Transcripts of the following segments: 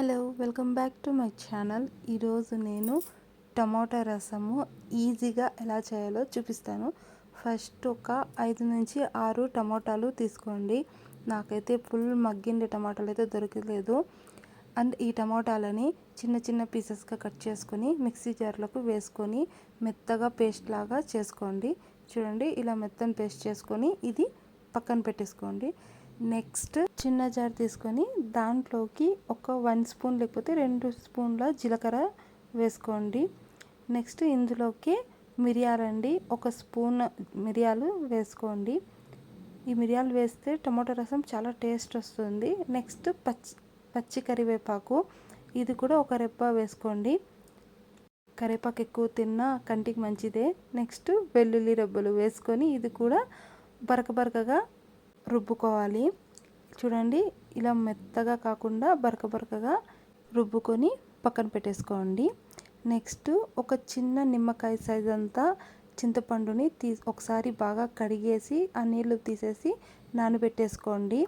Hello welcome back to my channel. ఈరోజు నేను టమాటా రసము ఈజీగా ఎలా చేయాలో చూపిస్తాను. ఫస్ట్ ఒక ఐదు నుంచి ఆరు టమాటాలు తీసుకోండి. నాకైతే ఫుల్ మగ్గిండే టమాటాలు అయితే దొరకలేదు. అండ్ ఈ టమాటాలని చిన్న చిన్న పీసెస్గా కట్ చేసుకొని మిక్సీ జార్లోకి వేసుకొని మెత్తగా పేస్ట్ లాగా చేసుకోండి. చూడండి ఇలా మెత్తని పేస్ట్ చేసుకొని ఇది పక్కన పెట్టేసుకోండి. నెక్స్ట్ చిన్న జార్ తీసుకొని దాంట్లోకి ఒక వన్ స్పూన్ లేకపోతే రెండు స్పూన్ల జీలకర్ర వేసుకోండి. నెక్స్ట్ ఇందులోకి మిరియాలండి ఒక స్పూన్ మిరియాలు వేసుకోండి. ఈ మిరియాలు వేస్తే టమాటో రసం చాలా టేస్ట్ వస్తుంది. నెక్స్ట్ పచ్చి పచ్చి కరివేపాకు ఇది కూడా ఒక రెప్ప వేసుకోండి. కరివేపాకు ఎక్కువ తిన్నా కంటికి మంచిదే. నెక్స్ట్ వెల్లుల్లి రెబ్బలు వేసుకొని ఇది కూడా బరక బరకగా రుబ్బుకోవాలి. చూడండి ఇలా మెత్తగా కాకుండా బరక బరకగా రుబ్బుకొని పక్కన పెట్టేసుకోండి. నెక్స్ట్ ఒక చిన్న నిమ్మకాయ సైజ్ అంతా చింతపండుని తీ ఒకసారి బాగా కడిగేసి ఆ నీళ్ళు తీసేసి నానబెట్టేసుకోండి.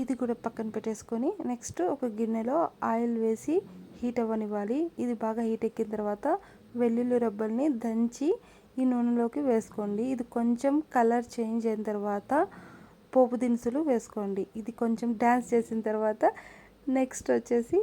ఇది కూడా పక్కన పెట్టేసుకొని నెక్స్ట్ ఒక గిన్నెలో ఆయిల్ వేసి హీట్ అవ్వనివ్వాలి. ఇది బాగా హీట్ ఎక్కిన తర్వాత వెల్లుల్లి రబ్బల్ని దంచి ఈ నూనెలోకి వేసుకోండి. ఇది కొంచెం కలర్ చేంజ్ అయిన తర్వాత పోపు దినుసులు వేసుకోండి. ఇది కొంచెం డ్యాన్స్ చేసిన తర్వాత నెక్స్ట్ వచ్చేసి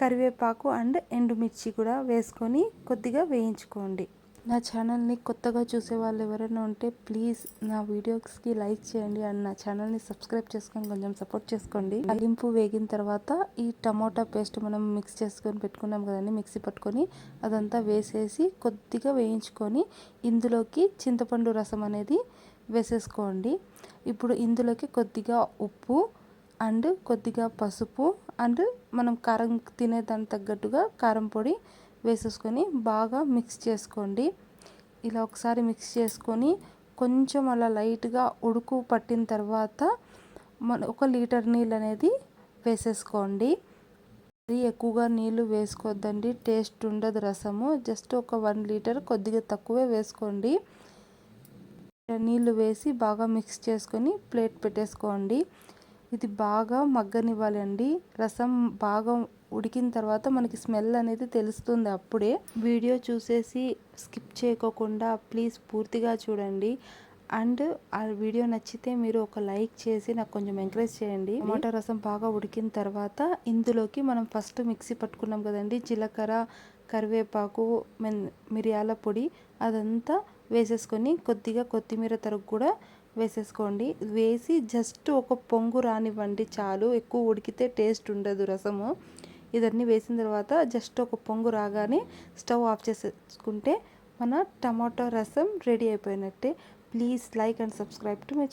కరివేపాకు అండ్ ఎండుమిర్చి కూడా వేసుకొని కొద్దిగా వేయించుకోండి. నా ఛానల్ని కొత్తగా చూసే వాళ్ళు ఎవరైనా ఉంటే ప్లీజ్ నా వీడియోస్కి లైక్ చేయండి అండ్ నా ఛానల్ని సబ్స్క్రైబ్ చేసుకొని కొంచెం సపోర్ట్ చేసుకోండి. అలింపు వేగిన తర్వాత ఈ టమోటా పేస్ట్ మనం మిక్స్ చేసుకొని పెట్టుకున్నాం కదండి మిక్సీ పట్టుకొని అదంతా వేసేసి కొద్దిగా వేయించుకొని ఇందులోకి చింతపండు రసం అనేది వేసేసుకోండి. ఇప్పుడు ఇందులోకి కొద్దిగా ఉప్పు అండ్ కొద్దిగా పసుపు అండ్ మనం కారం తినేదానికి తగ్గట్టుగా కారం పొడి వేసేసుకొని బాగా మిక్స్ చేసుకోండి. ఇలా ఒకసారి మిక్స్ చేసుకొని కొంచెం అలా లైట్గా ఉడుకు పట్టిన తర్వాత మన ఒక లీటర్ నీళ్ళు అనేది వేసేసుకోండి. అది ఎక్కువగా నీళ్ళు వేసుకోవద్దండి టేస్ట్ ఉండదు రసము. జస్ట్ ఒక వన్ లీటర్ కొద్దిగా తక్కువే వేసుకోండి. నీళ్ళు వేసి బాగా మిక్స్ చేసుకొని ప్లేట్ పెట్టేసుకోండి. ఇది బాగా మగ్గనివ్వాలండి. రసం బాగా ఉడికిన తర్వాత మనకి స్మెల్ అనేది తెలుస్తుంది అప్పుడే. వీడియో చూసేసి స్కిప్ చేయకోకుండా ప్లీజ్ పూర్తిగా చూడండి. అండ్ ఆ వీడియో నచ్చితే మీరు ఒక లైక్ చేసి నాకు కొంచెం ఎంకరేజ్ చేయండి. టమాటా రసం బాగా ఉడికిన తర్వాత ఇందులోకి మనం ఫస్ట్ మిక్సీ పట్టుకున్నాం కదండి. జీలకర్ర కరివేపాకు మిరియాల పొడి అదంతా వేసేసుకొని కొద్దిగా కొత్తిమీర తరుగు కూడా వేసేసుకోండి. వేసి జస్ట్ ఒక పొంగు రానివ్వండి చాలు. ఎక్కువ ఉడికితే టేస్ట్ ఉండదు రసము. ఇదన్నీ వేసిన తర్వాత జస్ట్ ఒక పొంగు రాగానే స్టవ్ ఆఫ్ చేసేసుకుంటే మన టమాటో రసం రెడీ అయిపోయినట్టే. Please like and subscribe to my